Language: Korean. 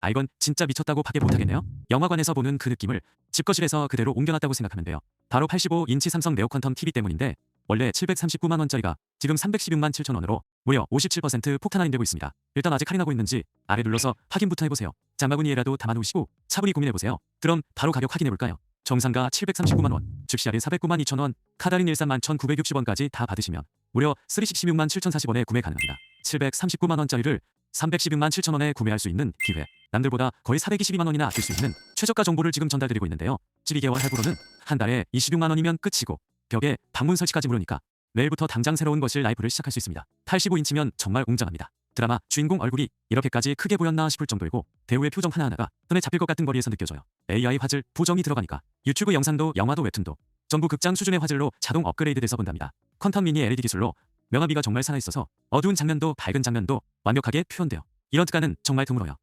아 이건 진짜 미쳤다고 밖에 못하겠네요. 영화관에서 보는 그 느낌을 집 거실에서 그대로 옮겨놨다고 생각하면 돼요. 바로 85인치 삼성 네오 퀀텀 TV 때문인데 원래 739만 원짜리가 지금 316만 7천 원으로 무려 57% 폭탄 할인되고 있습니다. 일단 아직 할인하고 있는지 아래 눌러서 확인부터 해보세요. 장바구니에라도 담아놓으시고 차분히 고민해보세요. 그럼 바로 가격 확인해볼까요? 정상가 739만 원, 즉시 할인 409만 2천 원, 카달인 13만 1,960원까지 다 받으시면 무려 316만 7,040원에 구매 가능합니다. 739만 원짜리를 316만 7천 원에 구매할 수 있는 기회. 남들보다 거의 422만 원이나 아낄 수 있는 최저가 정보를 지금 전달드리고 있는데요. 12개월 할부로는 한 달에 26만 원이면 끝이고 벽에 방문 설치까지 무료니까 내일부터 당장 새로운 거실 라이프를 시작할 수 있습니다. 85인치면 정말 웅장합니다. 드라마 주인공 얼굴이 이렇게까지 크게 보였나 싶을 정도이고 배우의 표정 하나하나가 손에 잡힐 것 같은 거리에서 느껴져요. AI 화질 보정이 들어가니까 유튜브 영상도 영화도 웹툰도 전부 극장 수준의 화질로 자동 업그레이드돼서 본답니다. 퀀텀 미니 LED 기술로 명화비가 정말 살아있어서 어두운 장면도 밝은 장면도 완벽하게 표현돼요. 이런 특가는 정말 드물어요.